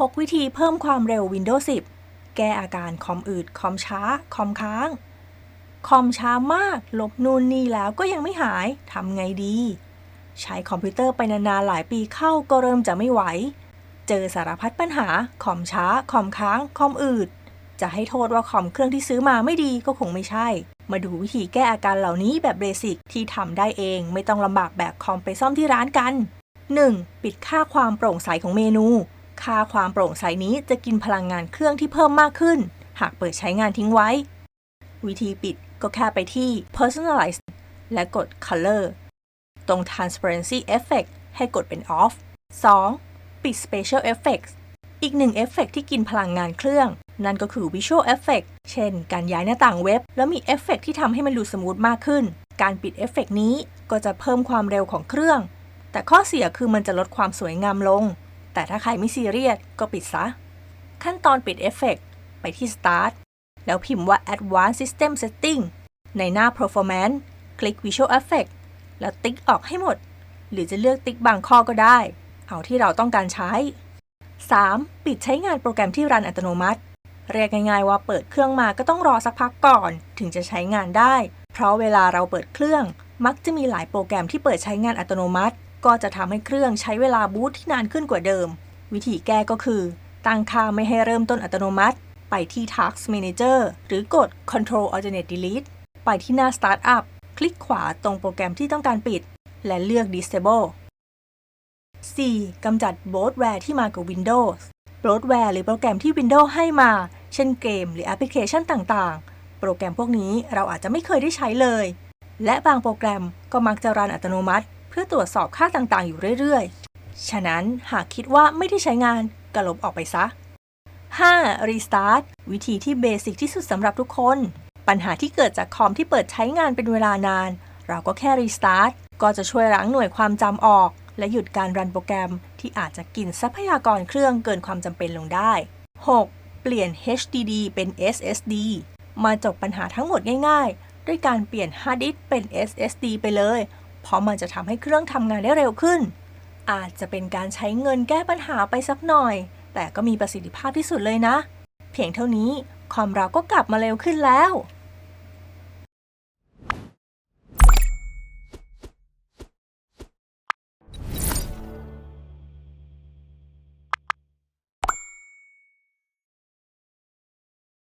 6 วิธีเพิ่มความเร็ว Windows 10 แก้อาการคอมอืด คอมช้า คอมค้าง คอมช้ามาก ลบนู่นนี่แล้วก็ยังไม่หาย ทำไงดี ใช้คอมพิวเตอร์ไปนานๆหลายปีเข้าก็เริ่มจะไม่ไหว เจอสารพัดปัญหา คอมช้า คอมค้าง คอมอืด จะให้โทษว่าคอมเครื่องที่ซื้อมาไม่ดีก็คงไม่ใช่ มาดูวิธีแก้อาการเหล่านี้แบบเบสิกที่ทำได้เอง ไม่ต้องลำบากแบกคอมไปซ่อมที่ร้านกัน 1. ปิดค่าความโปร่งใสของเมนู ค่าความโปร่งใสนี้จะกินพลังงานเครื่องที่เพิ่มมากขึ้น หากเปิดใช้งานทิ้งไว้ วิธีปิดก็แค่ไปที่ personalize และกด color ตรง transparency effect ให้กดเป็น off 2. ปิด special effects อีกหนึ่งเอฟเฟกที่กินพลังงานเครื่อง นั่นก็คือ visual effect เช่น การย้ายหน้าต่างเว็บ แล้วมีเอฟเฟกที่ทำให้มันดูสมูทมากขึ้น การปิดเอฟเฟกนี้ก็จะเพิ่มความเร็วของเครื่อง แต่ข้อเสียคือมันจะลดความสวยงามลง แต่ถ้าใครไม่ซีเรียสก็ปิดซะ ขั้นตอนปิดเอฟเฟกไปที่ start แล้วพิมพ์ว่า advanced system setting ในหน้า performance คลิก visual effect แล้วติ๊กออกให้หมด หรือจะเลือกติ๊กบางข้อก็ได้ เอาที่เราต้องการใช้ 3. ปิดใช้งานโปรแกรมที่รันอัตโนมัติ เรียกง่ายๆว่าเปิดเครื่องมาก็ต้องรอสักพักก่อน ถึงจะใช้งานได้ เพราะเวลาเราเปิดเครื่อง มักจะมีหลายโปรแกรมที่เปิดใช้งานอัตโนมัติ ก็จะทำให้เครื่องใช้เวลาบูตที่นานขึ้นกว่าเดิม วิธีแก้ก็คือ ตั้งค่าไม่ให้เริ่มต้นอัตโนมัติ ไปที่ Task Manager หรือกด Control Alternate Delete ไปที่หน้า Startup คลิกขวาตรงโปรแกรมที่ต้องการปิด และเลือก Disable 4. กำจัดโบทแวร์ที่มากับ Windows โบทแวร์หรือโปรแกรมที่ Windows ให้มา เช่นเกมหรือแอปพลิเคชันต่างๆ โปรแกรมพวกนี้เราอาจจะไม่เคยได้ใช้เลย และบางโปรแกรมก็มักจะรันอัตโนมัติ พื่อตรวจสอบค่าต่างๆ อยู่เรื่อยๆ ฉะนั้นหากคิดว่าไม่ได้ใช้งานก็ลบออกไปซะ 5. Restart วิธีที่เบสิกที่สุดสำหรับทุกคน ปัญหาที่เกิดจากคอมที่เปิดใช้งานเป็นเวลานาน เราก็แค่ Restart ก็จะช่วยล้างหน่วยความจำออก และหยุดการรันโปรแกรมที่อาจจะกินทรัพยากรเครื่องเกินความจำเป็นลงได้ 6. เปลี่ยน HDD เป็น SSD มาจบปัญหาทั้งหมดง่ายๆ ด้วยการเปลี่ยนฮาร์ดดิสก์เป็น SSD ไปเลย เพราะมันจะทำให้เครื่องทำงานได้เร็วขึ้น อาจจะเป็นการใช้เงินแก้ปัญหาไปสักหน่อย แต่ก็มีประสิทธิภาพที่สุดเลยนะ เพียงเท่านี้คอมเราก็กลับมาเร็วขึ้นแล้ว